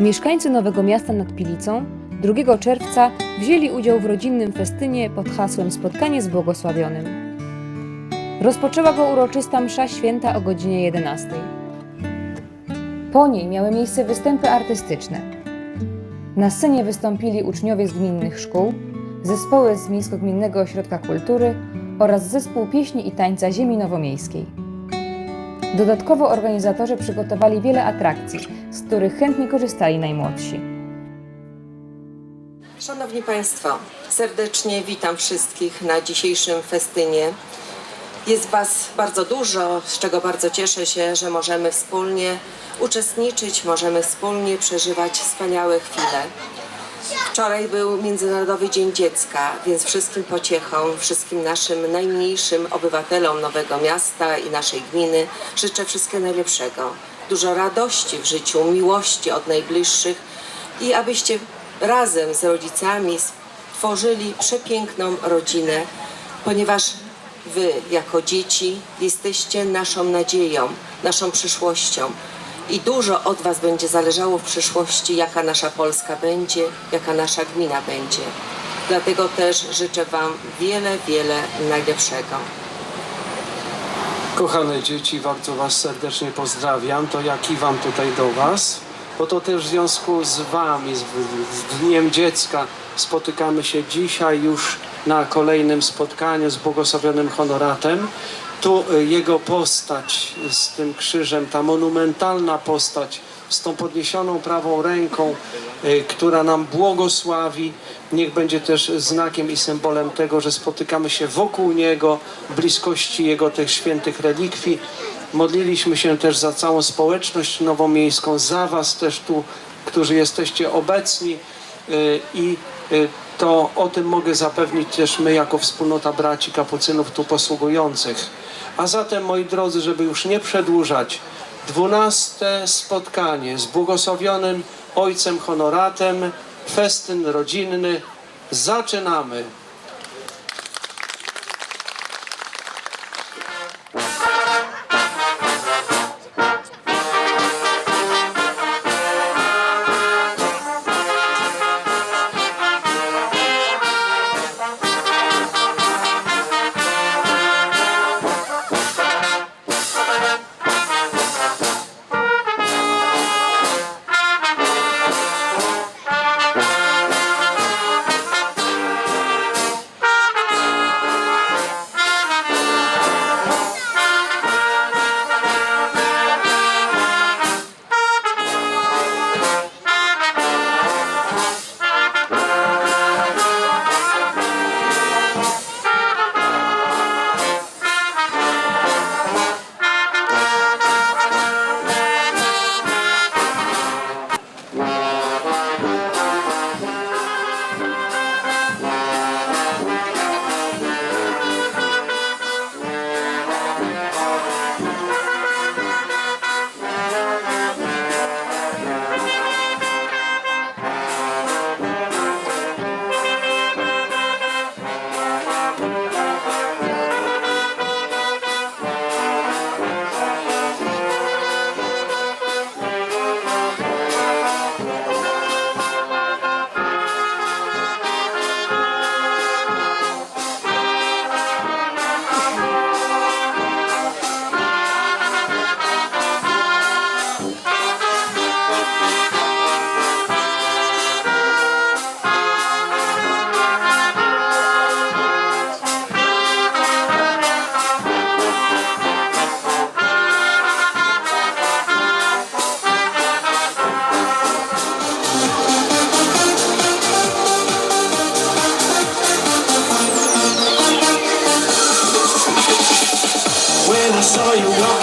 Mieszkańcy Nowego Miasta nad Pilicą 2 czerwca wzięli udział w rodzinnym festynie pod hasłem Spotkanie z Błogosławionym. Rozpoczęła go uroczysta msza święta o godzinie 11. Po niej miały miejsce występy artystyczne. Na scenie wystąpili uczniowie z gminnych szkół, zespoły z Miejsko-Gminnego Ośrodka Kultury oraz zespół pieśni i tańca Ziemi Nowomiejskiej. Dodatkowo organizatorzy przygotowali wiele atrakcji, których chętnie korzystali najmłodsi. Szanowni Państwo, serdecznie witam wszystkich na dzisiejszym festynie. Jest Was bardzo dużo, z czego bardzo cieszę się, że możemy wspólnie uczestniczyć, możemy wspólnie przeżywać wspaniałe chwile. Wczoraj był Międzynarodowy Dzień Dziecka, więc wszystkim pociechą, wszystkim naszym najmniejszym obywatelom Nowego Miasta i naszej gminy życzę wszystkiego najlepszego. Dużo radości w życiu, miłości od najbliższych i abyście razem z rodzicami stworzyli przepiękną rodzinę, ponieważ Wy, jako dzieci, jesteście naszą nadzieją, naszą przyszłością. I dużo od Was będzie zależało w przyszłości, jaka nasza Polska będzie, jaka nasza gmina będzie. Dlatego też życzę Wam wiele, wiele najlepszego. Kochane dzieci, bardzo Was serdecznie pozdrawiam. To ja kiwam tutaj do Was, bo to też w związku z Wami, z, z Dniem Dziecka spotykamy się dzisiaj już na kolejnym spotkaniu z błogosławionym honoratem. Tu y, jego postać z tym krzyżem, ta monumentalna postać z tą podniesioną prawą ręką, y, która nam błogosławi. Niech będzie też znakiem i symbolem tego, że spotykamy się wokół Niego, bliskości Jego tych świętych relikwii. Modliliśmy się też za całą społeczność nowomiejską, za Was też tu, którzy jesteście obecni y, i y, to o tym mogę zapewnić też my jako wspólnota braci kapucynów tu posługujących. A zatem, moi drodzy, żeby już nie przedłużać, dwunaste spotkanie z błogosławionym Ojcem Honoratem, festyn rodzinny. Zaczynamy.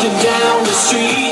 Walking down the street,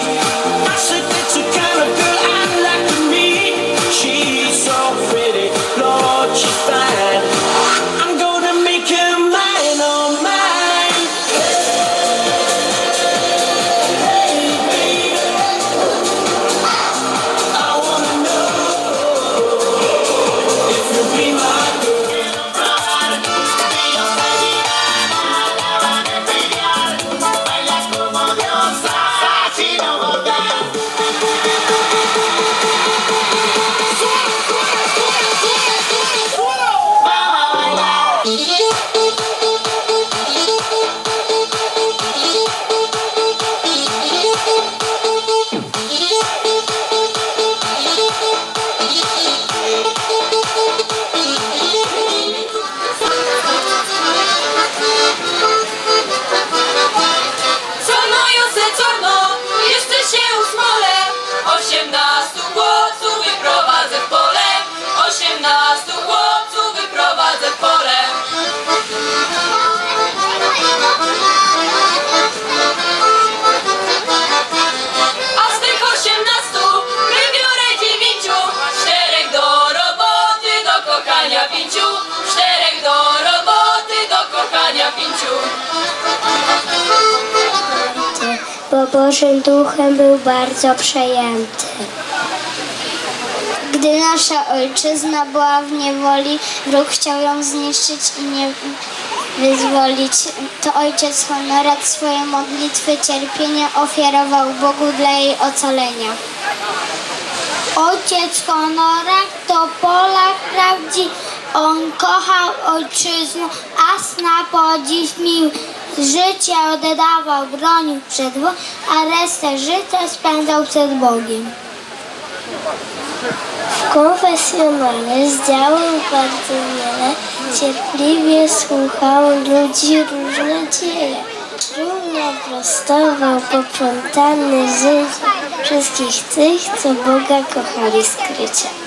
pięciu, czterech do roboty, do kochania pięciu. Bo Bożym Duchem był bardzo przejęty. Gdy nasza ojczyzna była w niewoli, wróg chciał ją zniszczyć i nie wyzwolić, to ojciec Honorat swoje modlitwy, cierpienia ofiarował Bogu dla jej ocalenia. Ojciec Honorat to Polak prawdziwy on kochał ojczyznę, a na podziw mił. Życie oddawał, bronił przed Bogiem, a resztę życia spędzał przed Bogiem. W konfesjonale zdziałał bardzo wiele, cierpliwie słuchał ludzi różne dzieje. Równo prostował poplątany życie wszystkich tych, co Boga kochali skrycie.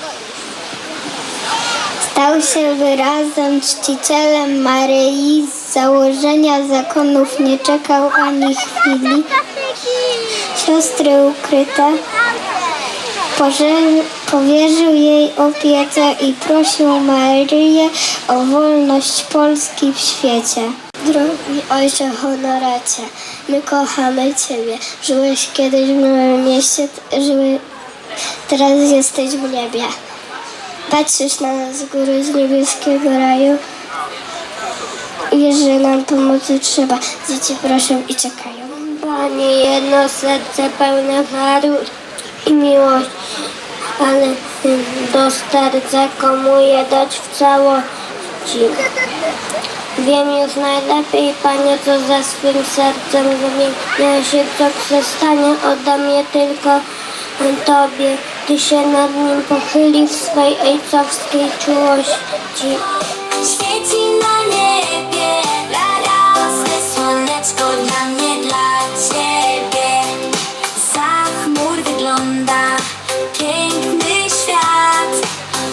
Stał się wyrazem czcicielem Maryi, z założenia zakonów nie czekał ani chwili. Siostry ukryte powierzył jej opiece i prosił Maryję o wolność Polski w świecie. Drogi ojcze honoracie, my kochamy Ciebie. Żyłeś kiedyś w Nowym Mieście, żyły, teraz jesteś w niebie. Patrzysz na nas z góry z niebieskiego raju. Że nam pomocy trzeba. Dzieci proszę i czekają. Panie, jedno serce pełne waru i miłość, ale do serca komu je dać w całości. Wiem już najlepiej, Panie, co za swym sercem zamienia się, co przestanie, oddam je tylko Tobie, Ty się nad nim pochyli w swej ojcowskiej czułości. Świeci na niebie, radosne słoneczko dla mnie, dla ciebie. Za chmur wygląda piękny świat.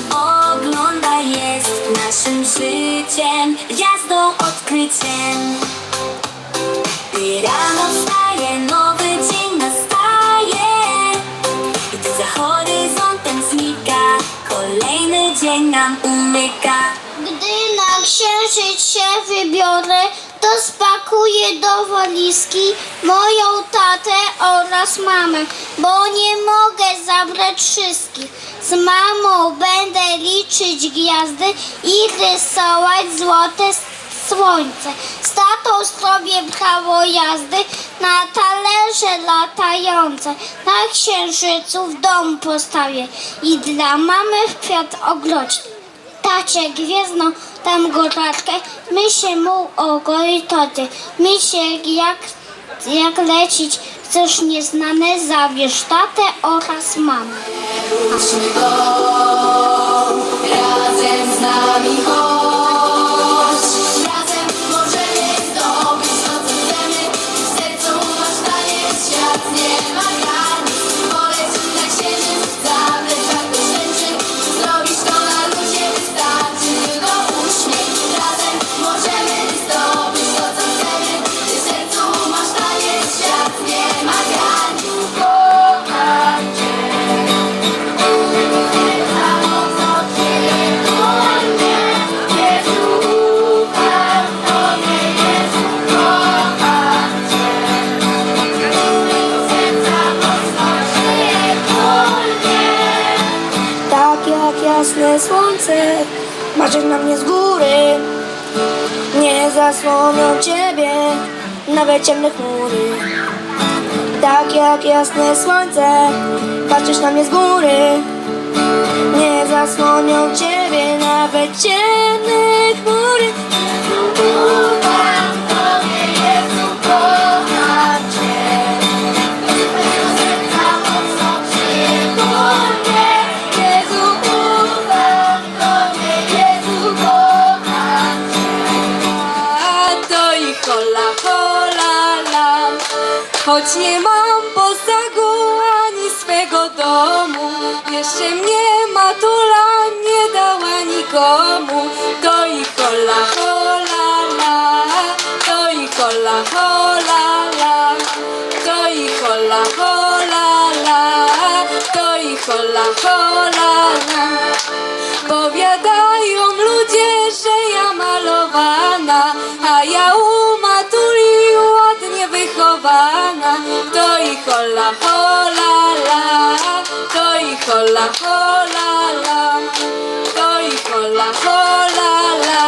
Ogląda jest naszym życiem, gwiazdą odkryciem. Gdy rano dzień nam umyka. Gdy na księżyc się wybiorę, to spakuję do walizki moją tatę oraz mamę, bo nie mogę zabrać wszystkich. Z mamą będę liczyć gwiazdy i rysować złote słońce. Z tatą zrobię prawo jazdy na talerze latające. Na księżycu w domu postawię i dla mamy w kwiat ogrodzie. Tacie gwiezdno tam goraczkę, my się mu ogoi toty. My się jak, jak lecić chcesz nieznane, zabierz tatę oraz mamę. Razem z nami patrzysz na mnie z góry. Nie zasłonią ciebie nawet ciemne chmury. Tak jak jasne słońce, patrzysz na mnie z góry. Nie zasłonią ciebie nawet ciemne chmury. Choć nie mam posagu ani swego domu, jeszcze mnie matula nie dała nikomu. To i hola, hola, la. To i hola, hola, la. To i hola, hola, la. To i hola, hola, la. Powiadają ludzie, że ja malowana, hola, hola, la, soy hola, hola, la, soy hola, hola, la,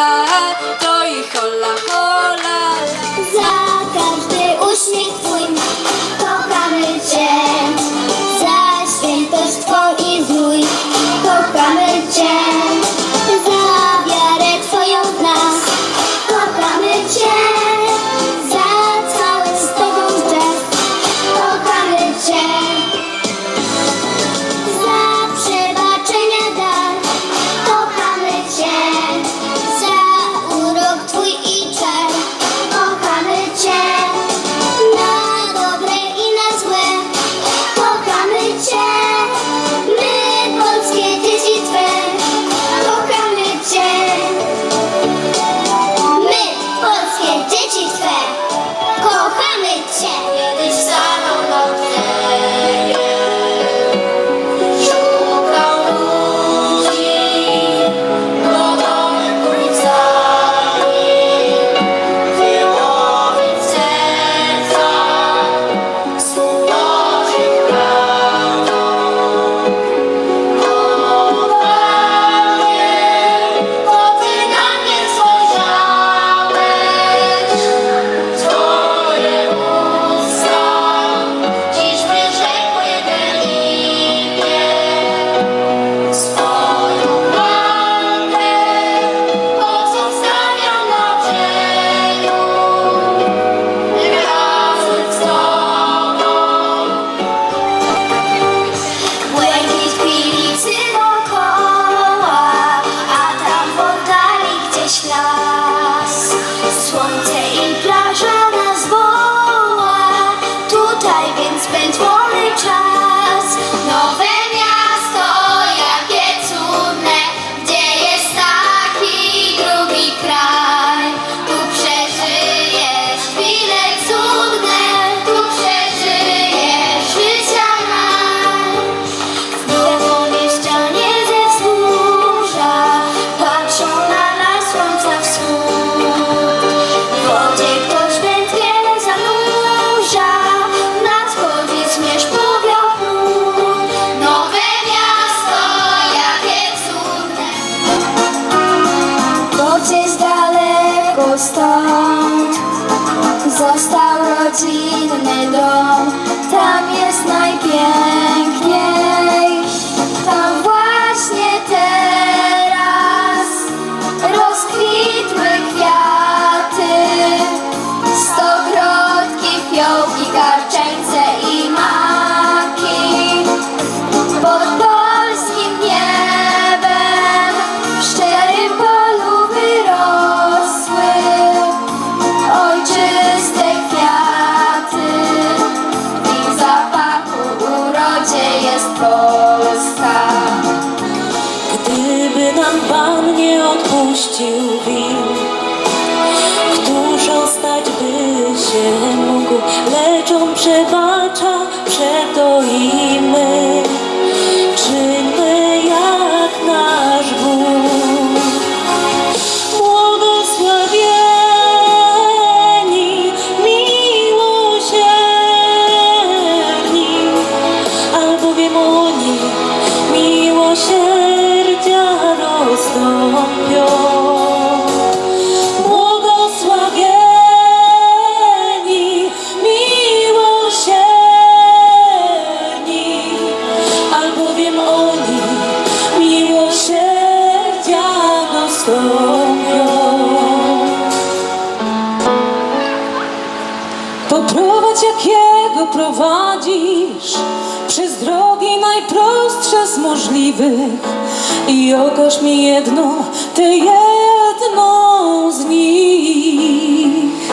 Jogosz mi jedno, ty jedną z nich.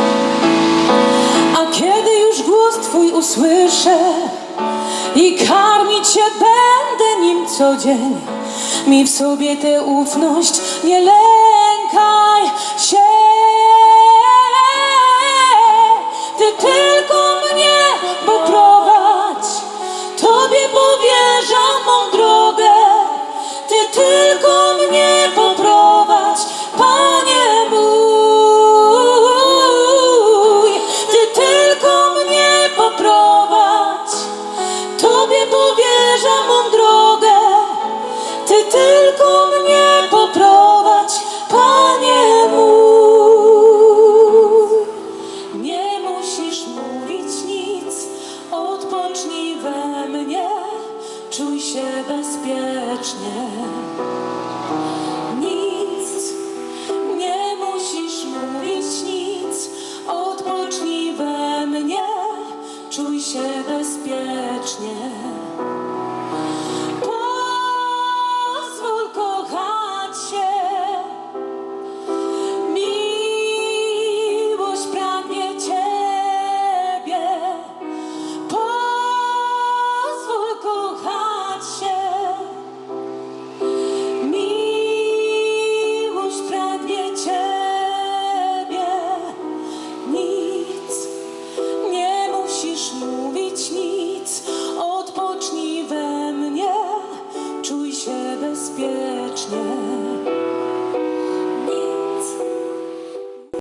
A kiedy już głos twój usłyszę i karmić się będę nim co dzień, mi w sobie tę ufność nie lękaj się. Ty tylko mnie, poproszę.